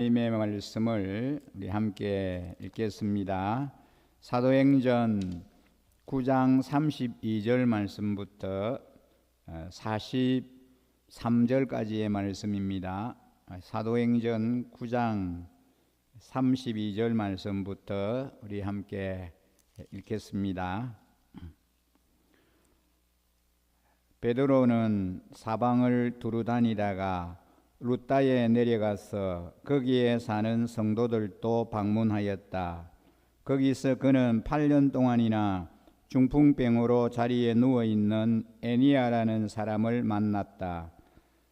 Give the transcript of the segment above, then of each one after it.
하나님의 말씀을 우리 함께 읽겠습니다. 사도행전 9장 32절 말씀부터 43절까지의 말씀입니다. 사도행전 9장 32절 말씀부터 우리 함께 읽겠습니다. 베드로는 사방을 두루 다니다가 루따에 내려가서 거기에 사는 성도들도 방문하였다. 거기서 그는 8년 동안이나 중풍병으로 자리에 누워 있는 애니아라는 사람을 만났다.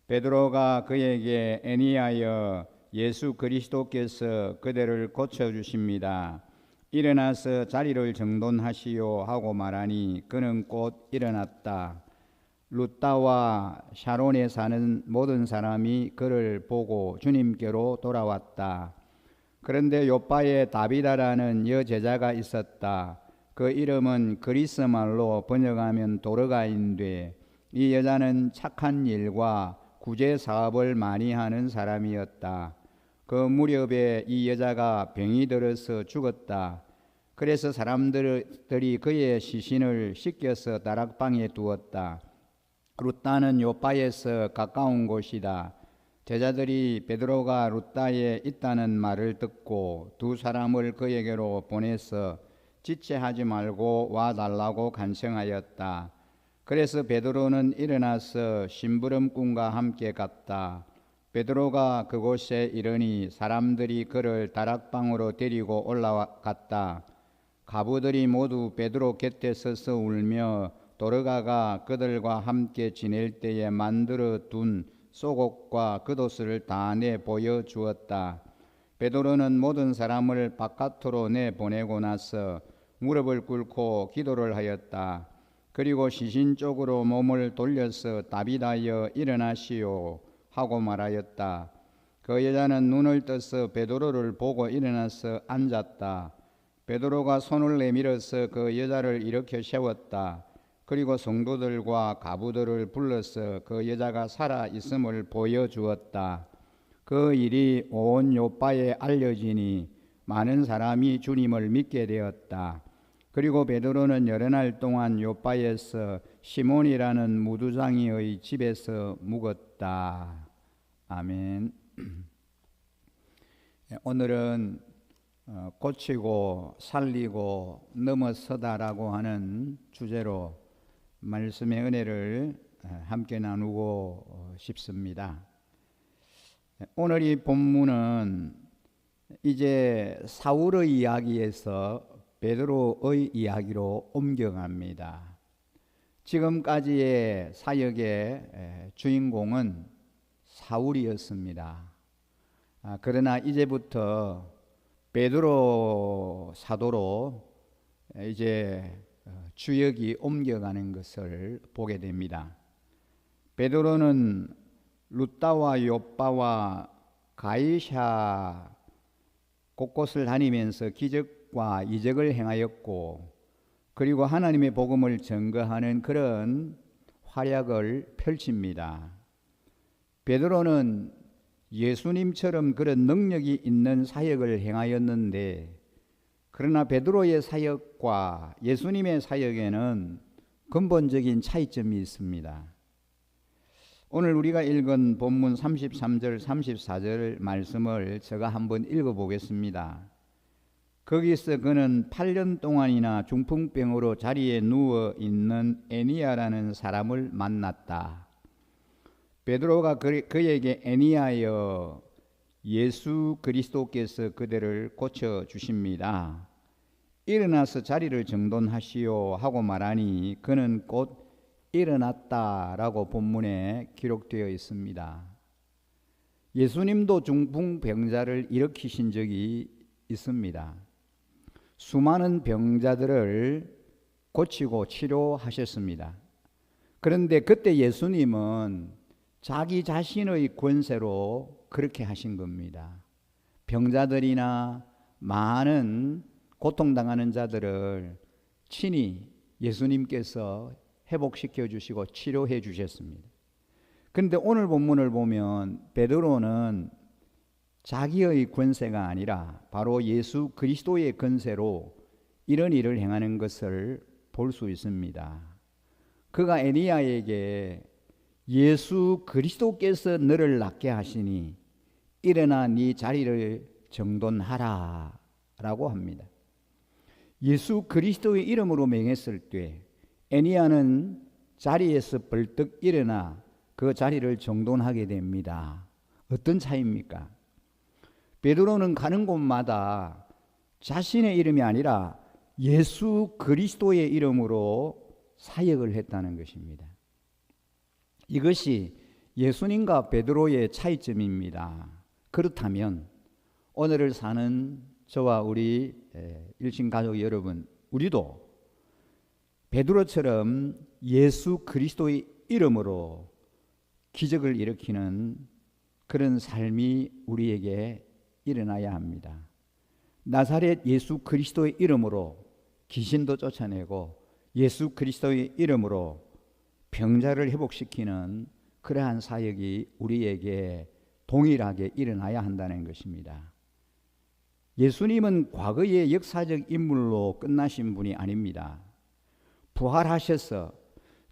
베드로가 그에게 애니아여 예수 그리스도께서 그대를 고쳐 주십니다. 일어나서 자리를 정돈하시오 하고 말하니 그는 곧 일어났다. 루따와 샤론에 사는 모든 사람이 그를 보고 주님께로 돌아왔다. 그런데 요바에 다비다라는 여제자가 있었다. 그 이름은 그리스 말로 번역하면 도르가인데 이 여자는 착한 일과 구제 사업을 많이 하는 사람이었다. 그 무렵에 이 여자가 병이 들어서 죽었다. 그래서 사람들이 그의 시신을 씻겨서 다락방에 두었다. 루따는 요바에서 가까운 곳이다. 제자들이 베드로가 루따에 있다는 말을 듣고 두 사람을 그에게로 보내서 지체하지 말고 와 달라고 간청하였다. 그래서 베드로는 일어나서 심부름꾼과 함께 갔다. 베드로가 그곳에 이르니 사람들이 그를 다락방으로 데리고 올라갔다. 가부들이 모두 베드로 곁에 서서 울며 도르가가 그들과 함께 지낼 때에 만들어 둔 속옷과 겉옷을 다 내 보여 주었다. 베드로는 모든 사람을 바깥으로 내 보내고 나서 무릎을 꿇고 기도를 하였다. 그리고 시신 쪽으로 몸을 돌려서 다비다여 일어나시오 하고 말하였다. 그 여자는 눈을 떠서 베드로를 보고 일어나서 앉았다. 베드로가 손을 내밀어서 그 여자를 일으켜 세웠다. 그리고 성도들과 가부들을 불러서 그 여자가 살아 있음을 보여 주었다. 그 일이 온 요바에 알려지니 많은 사람이 주님을 믿게 되었다. 그리고 베드로는 여러 날 동안 요바에서 시몬이라는 무두장이의 집에서 묵었다. 아멘. 오늘은 고치고 살리고 넘어서다라고 하는 주제로 말씀의 은혜를 함께 나누고 싶습니다. 오늘 이 본문은 이제 사울의 이야기에서 베드로의 이야기로 옮겨갑니다. 지금까지의 사역의 주인공은 사울이었습니다. 아, 그러나 이제부터 베드로 사도로 이제 주역이 옮겨가는 것을 보게 됩니다. 베드로는 루따와 요빠와 가이샤 곳곳을 다니면서 기적과 이적을 행하였고 그리고 하나님의 복음을 증거하는 그런 활약을 펼칩니다. 베드로는 예수님처럼 그런 능력이 있는 사역을 행하였는데 그러나 베드로의 사역과 예수님의 사역에는 근본적인 차이점이 있습니다. 오늘 우리가 읽은 본문 33절, 34절 말씀을 제가 한번 읽어 보겠습니다. 거기서 그는 8년 동안이나 중풍병으로 자리에 누워 있는 애니아라는 사람을 만났다. 베드로가 그에게 애니아여 예수 그리스도께서 그대를 고쳐 주십니다. 일어나서 자리를 정돈하시오 하고 말하니 그는 곧 일어났다라고 본문에 기록되어 있습니다. 예수님도 중풍병자를 일으키신 적이 있습니다. 수많은 병자들을 고치고 치료하셨습니다. 그런데 그때 예수님은 자기 자신의 권세로 그렇게 하신 겁니다. 병자들이나 많은 고통당하는 자들을 친히 예수님께서 회복시켜 주시고 치료해 주셨습니다. 그런데 오늘 본문을 보면 베드로는 자기의 권세가 아니라 바로 예수 그리스도의 권세로 이런 일을 행하는 것을 볼 수 있습니다. 그가 에리야에게 예수 그리스도께서 너를 낫게 하시니 일어나 네 자리를 정돈하라 라고 합니다. 예수 그리스도의 이름으로 맹했을 때 에니야는 자리에서 벌떡 일어나 그 자리를 정돈하게 됩니다. 어떤 차이입니까? 베드로는 가는 곳마다 자신의 이름이 아니라 예수 그리스도의 이름으로 사역을 했다는 것입니다. 이것이 예수님과 베드로의 차이점입니다. 그렇다면 오늘을 사는 저와 우리 일신 가족 여러분, 우리도 베드로처럼 예수 그리스도의 이름으로 기적을 일으키는 그런 삶이 우리에게 일어나야 합니다. 나사렛 예수 그리스도의 이름으로 귀신도 쫓아내고 예수 그리스도의 이름으로 병자를 회복시키는 그러한 사역이 우리에게 동일하게 일어나야 한다는 것입니다. 예수님은 과거의 역사적 인물로 끝나신 분이 아닙니다. 부활하셔서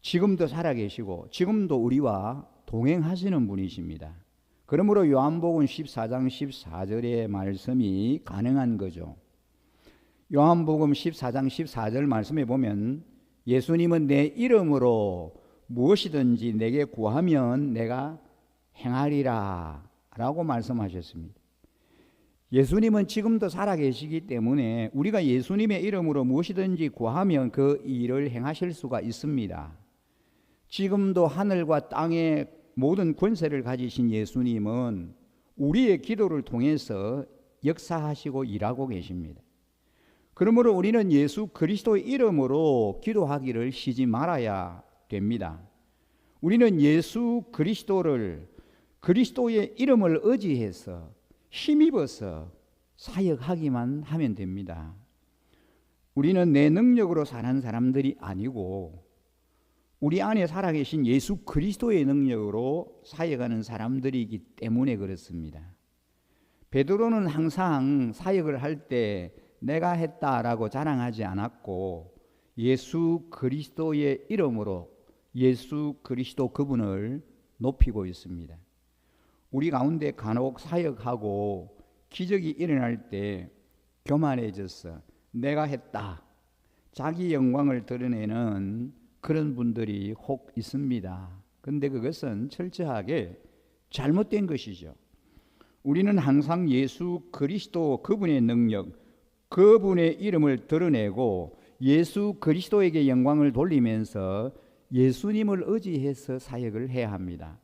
지금도 살아계시고 지금도 우리와 동행하시는 분이십니다. 그러므로 요한복음 14장 14절의 말씀이 가능한 거죠. 요한복음 14장 14절 말씀에 보면 예수님은 내 이름으로 무엇이든지 내게 구하면 내가 행하리라 라고 말씀하셨습니다. 예수님은 지금도 살아계시기 때문에 우리가 예수님의 이름으로 무엇이든지 구하면 그 일을 행하실 수가 있습니다. 지금도 하늘과 땅의 모든 권세를 가지신 예수님은 우리의 기도를 통해서 역사하시고 일하고 계십니다. 그러므로 우리는 예수 그리스도의 이름으로 기도하기를 쉬지 말아야 됩니다. 우리는 예수 그리스도를 그리스도의 이름을 의지해서 힘입어서 사역하기만 하면 됩니다. 우리는 내 능력으로 사는 사람들이 아니고 우리 안에 살아계신 예수 그리스도의 능력으로 사역하는 사람들이기 때문에 그렇습니다. 베드로는 항상 사역을 할 때 내가 했다라고 자랑하지 않았고 예수 그리스도의 이름으로 예수 그리스도 그분을 높이고 있습니다. 우리 가운데 간혹 사역하고 기적이 일어날 때 교만해져서 내가 했다. 자기 영광을 드러내는 그런 분들이 혹 있습니다. 근데 그것은 철저하게 잘못된 것이죠. 우리는 항상 예수 그리스도 그분의 능력, 그분의 이름을 드러내고 예수 그리스도에게 영광을 돌리면서 예수님을 의지해서 사역을 해야 합니다.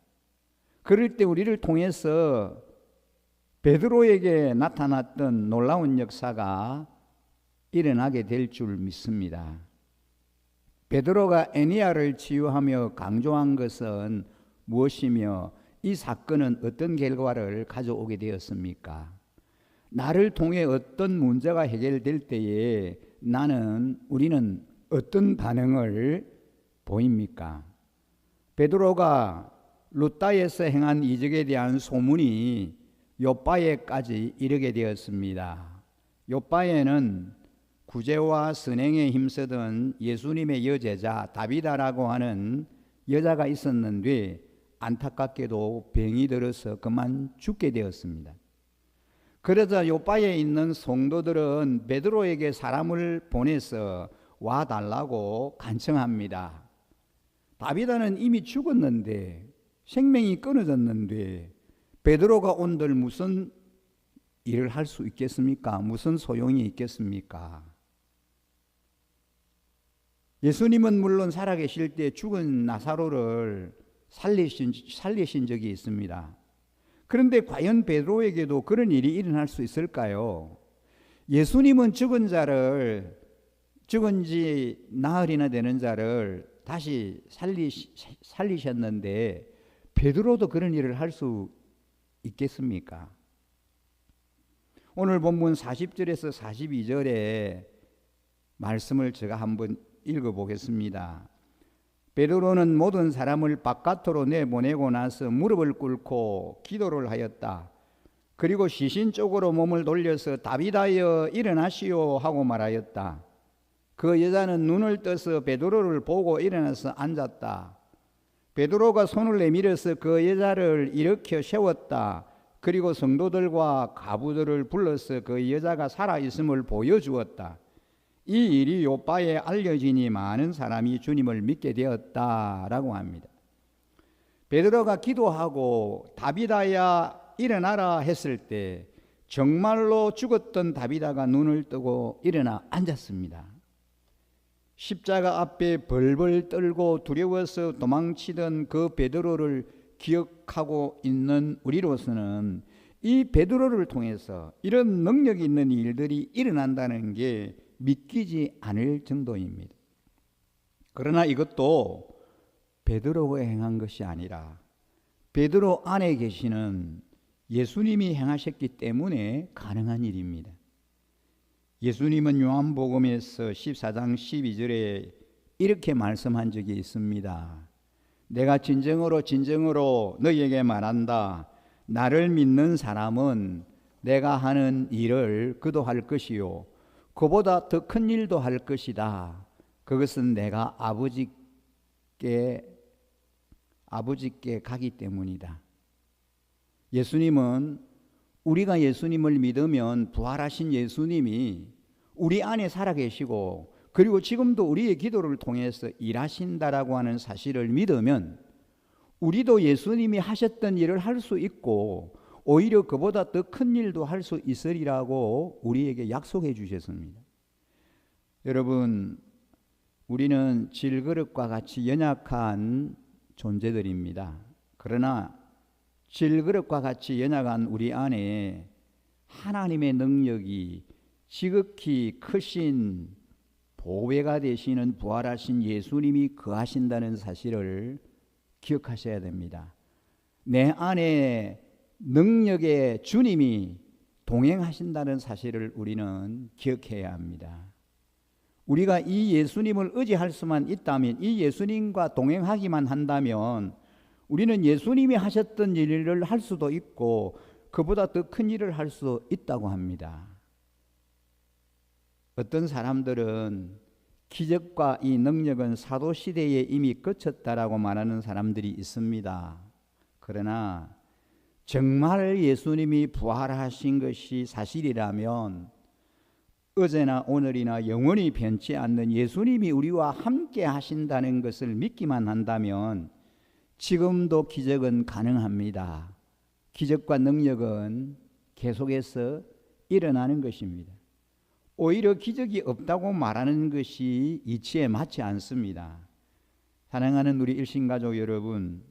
그럴 때 우리를 통해서 베드로에게 나타났던 놀라운 역사가 일어나게 될 줄 믿습니다. 베드로가 애니아를 치유하며 강조한 것은 무엇이며 이 사건은 어떤 결과를 가져오게 되었습니까? 나를 통해 어떤 문제가 해결될 때에 나는 우리는 어떤 반응을 보입니까? 베드로가 루따에서 행한 이적에 대한 소문이 요바에까지 이르게 되었습니다. 요바에는 구제와 선행에 힘쓰던 예수님의 여제자 다비다라고 하는 여자가 있었는데 안타깝게도 병이 들어서 그만 죽게 되었습니다. 그러자 요바에 있는 성도들은 베드로에게 사람을 보내서 와 달라고 간청합니다. 다비다는 이미 죽었는데 생명이 끊어졌는데 베드로가 온들 무슨 일을 할 수 있겠습니까? 무슨 소용이 있겠습니까? 예수님은 물론 살아계실 때 죽은 나사로를 살리신, 살리신 적이 있습니다. 그런데 과연 베드로에게도 그런 일이 일어날 수 있을까요? 예수님은 죽은 자를 죽은 지 나흘이나 되는 자를 다시 살리, 살리셨는데 베드로도 그런 일을 할 수 있겠습니까? 오늘 본문 40절에서 42절에 말씀을 제가 한번 읽어 보겠습니다. 베드로는 모든 사람을 바깥으로 내보내고 나서 무릎을 꿇고 기도를 하였다. 그리고 시신 쪽으로 몸을 돌려서 다비다여 일어나시오 하고 말하였다. 그 여자는 눈을 떠서 베드로를 보고 일어나서 앉았다. 베드로가 손을 내밀어서 그 여자를 일으켜 세웠다. 그리고 성도들과 가부들을 불러서 그 여자가 살아 있음을 보여주었다. 이 일이 요바에 알려지니 많은 사람이 주님을 믿게 되었다라고 합니다. 베드로가 기도하고 다비다야 일어나라 했을 때 정말로 죽었던 다비다가 눈을 뜨고 일어나 앉았습니다. 십자가 앞에 벌벌 떨고 두려워서 도망치던 그 베드로를 기억하고 있는 우리로서는 이 베드로를 통해서 이런 능력 있는 일들이 일어난다는 게 믿기지 않을 정도입니다. 그러나 이것도 베드로가 행한 것이 아니라 베드로 안에 계시는 예수님이 행하셨기 때문에 가능한 일입니다. 예수님은 요한복음에서 14장 12절에 이렇게 말씀한 적이 있습니다. 내가 진정으로 진정으로 너희에게 말한다. 나를 믿는 사람은 내가 하는 일을 그도 할 것이요. 그보다 더 큰 일도 할 것이다. 그것은 내가 아버지께 아버지께 가기 때문이다. 예수님은 우리가 예수님을 믿으면 부활하신 예수님이 우리 안에 살아계시고 그리고 지금도 우리의 기도를 통해서 일하신다라고 하는 사실을 믿으면 우리도 예수님이 하셨던 일을 할 수 있고 오히려 그보다 더 큰 일도 할 수 있으리라고 우리에게 약속해 주셨습니다. 여러분, 우리는 질그릇과 같이 연약한 존재들입니다. 그러나 질그릇과 같이 연약한 우리 안에 하나님의 능력이 지극히 크신 보배가 되시는 부활하신 예수님이 거하신다는 사실을 기억하셔야 됩니다. 내 안에 능력의 주님이 동행하신다는 사실을 우리는 기억해야 합니다. 우리가 이 예수님을 의지할 수만 있다면, 이 예수님과 동행하기만 한다면, 우리는 예수님이 하셨던 일을 할 수도 있고, 그보다 더 큰 일을 할 수 있다고 합니다. 어떤 사람들은 기적과 이 능력은 사도 시대에 이미 끝쳤다라고 말하는 사람들이 있습니다. 그러나 정말 예수님이 부활하신 것이 사실이라면 어제나 오늘이나 영원히 변치 않는 예수님이 우리와 함께 하신다는 것을 믿기만 한다면 지금도 기적은 가능합니다. 기적과 능력은 계속해서 일어나는 것입니다. 오히려 기적이 없다고 말하는 것이 이치에 맞지 않습니다. 사랑하는 우리 일신가족 여러분,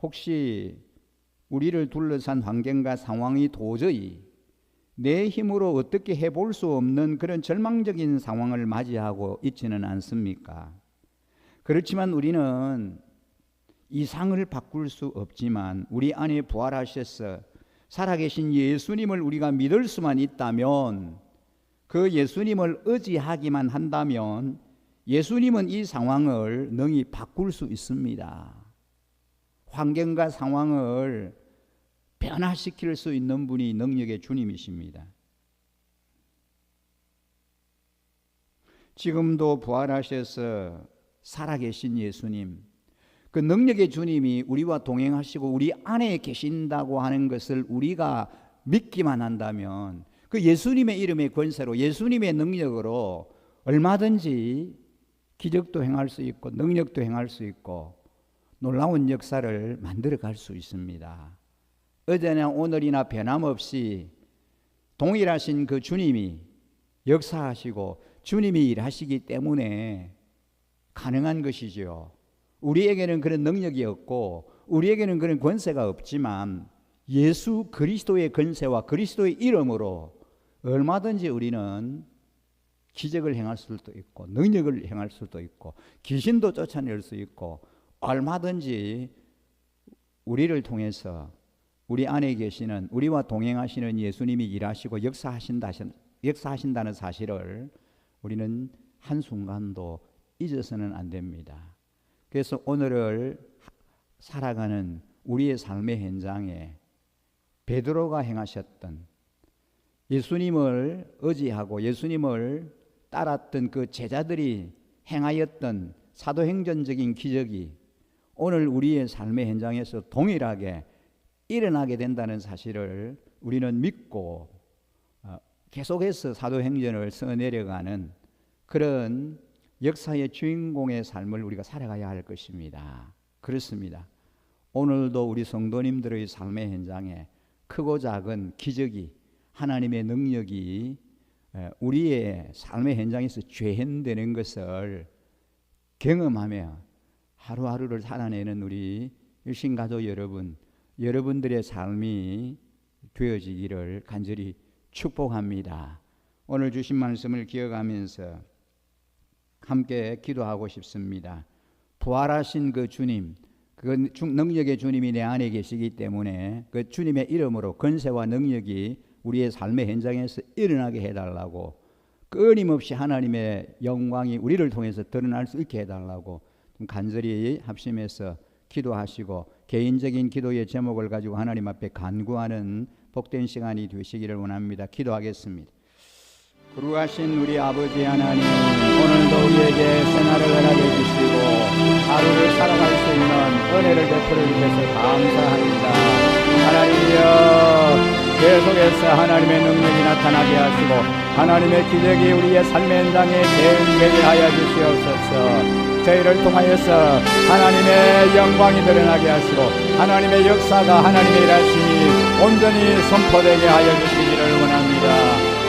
혹시 우리를 둘러싼 환경과 상황이 도저히 내 힘으로 어떻게 해볼 수 없는 그런 절망적인 상황을 맞이하고 있지는 않습니까? 그렇지만 우리는 이 상을 바꿀 수 없지만 우리 안에 부활하셔서 살아계신 예수님을 우리가 믿을 수만 있다면 그 예수님을 의지하기만 한다면 예수님은 이 상황을 능히 바꿀 수 있습니다. 환경과 상황을 변화시킬 수 있는 분이 능력의 주님이십니다. 지금도 부활하셔서 살아계신 예수님, 그 능력의 주님이 우리와 동행하시고 우리 안에 계신다고 하는 것을 우리가 믿기만 한다면 그 예수님의 이름의 권세로 예수님의 능력으로 얼마든지 기적도 행할 수 있고 능력도 행할 수 있고 놀라운 역사를 만들어 갈 수 있습니다. 어제나 오늘이나 변함없이 동일하신 그 주님이 역사하시고 주님이 일하시기 때문에 가능한 것이지요. 우리에게는 그런 능력이 없고 우리에게는 그런 권세가 없지만 예수 그리스도의 권세와 그리스도의 이름으로 얼마든지 우리는 기적을 행할 수도 있고 능력을 행할 수도 있고 귀신도 쫓아낼 수 있고 얼마든지 우리를 통해서 우리 안에 계시는 우리와 동행하시는 예수님이 일하시고 역사하신다 역사하신다는 사실을 우리는 한 순간도 잊어서는 안 됩니다. 그래서 오늘을 살아가는 우리의 삶의 현장에 베드로가 행하셨던 예수님을 의지하고 예수님을 따랐던 그 제자들이 행하였던 사도행전적인 기적이 오늘 우리의 삶의 현장에서 동일하게 일어나게 된다는 사실을 우리는 믿고 어, 계속해서 사도행전을 써내려가는 그런 역사의 주인공의 삶을 우리가 살아가야 할 것입니다. 그렇습니다. 오늘도 우리 성도님들의 삶의 현장에 크고 작은 기적이 하나님의 능력이 우리의 삶의 현장에서 죄현되는 것을 경험하며 하루하루를 살아내는 우리 일신가족 여러분, 여러분들의 삶이 되어지기를 간절히 축복합니다. 오늘 주신 말씀을 기억하면서 함께 기도하고 싶습니다. 부활하신 그 주님, 그 능력의 주님이 내 안에 계시기 때문에 그 주님의 이름으로 건세와 능력이 우리의 삶의 현장에서 일어나게 해달라고 끊임없이 하나님의 영광이 우리를 통해서 드러날 수 있게 해달라고 간절히 합심해서 기도하시고 개인적인 기도의 제목을 가지고 하나님 앞에 간구하는 복된 시간이 되시기를 원합니다. 기도하겠습니다. 거룩하신 우리 아버지 하나님 오늘도 우리에게 생활을 허락해 주시고 하루를 살아갈 수 있는 은혜를 베풀어 주셔서 감사합니다. 하나님이여 계속해서 하나님의 능력이 나타나게 하시고 하나님의 기적이 우리의 삶의 현장에 대응되게 하여 주시옵소서. 저희를 통하여서 하나님의 영광이 드러나게 하시고 하나님의 역사가 하나님의 일하심이 온전히 선포되게 하여 주시기를.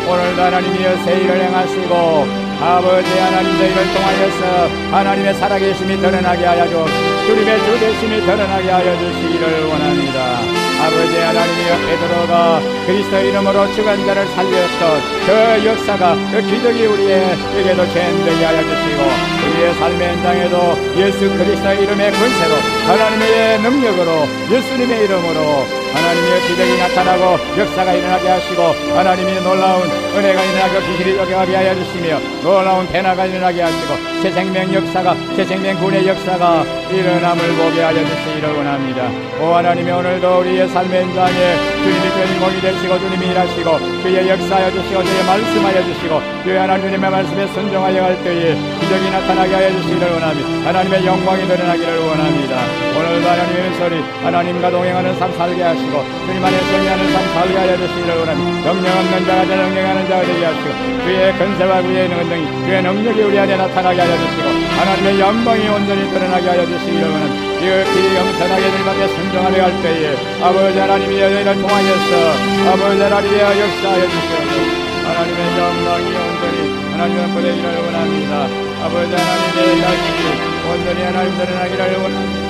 오늘도 하나님이여 새 일을 행하시고 아버지 하나님 저희를 통하여서 하나님의 살아계심이 드러나게 하여 주옵소서. 주님의 주대심이 드러나게 하여 주시기를 원합니다. 아버지 하나님이여 베드로가 그리스도 이름으로 죽은 자를 살렸던 그 역사가 그 기적이 우리에게도 재현되게 하여 주시고 우리의 삶의 현장에도 예수 그리스도 이름의 권세로 하나님의 능력으로 예수님의 이름으로 하나님의 기적이 나타나고 역사가 일어나게 하시고 하나님의 놀라운 은혜가 일어나고 기실이 여겨가게 하여 주시며 놀라운 변화가 일어나게 하시고 새 생명 역사가 새 생명 군의 역사가 일어남을 보게 하여 주시기를 원합니다. 오 하나님이 오늘도 우리의 삶의 현장에 주님이 주인공이 되시고 주님이 일하시고 주의 역사하여 주시고 주의 말씀하여 주시고 주의 하나님의 말씀에 순종하여 갈 때에 기적이 나타나게 하여 주시기를 원합니다. 하나님의 영광이 드러나기를 원합니다. 오늘도 하나님의 소리 하나님과 동행하는 삶 살게 하시고 주님 안에 승리하는 삶 살게 하여 주시기를 원합니다. 영령 없는 자가 전영령하는 자가 되게 하시고 주의 건세와 주의 능력이 주의 능력이 우리 안에 나타나게 하여 주시고 하나님의 영광이 온전히 드러나게 하여 원합니다. 이렇게 영선하게 늘 앞에 순종하려 할 때에 아버지 하나님이 여인을 통하여서 아버지 하나님의 역사하여 주시옵소서 하나님의 영광이 온전히 하나님의 보내기를 원합니다. 아버지 하나님의 일하심이 온전히 하나님 드러나기를 원합니다.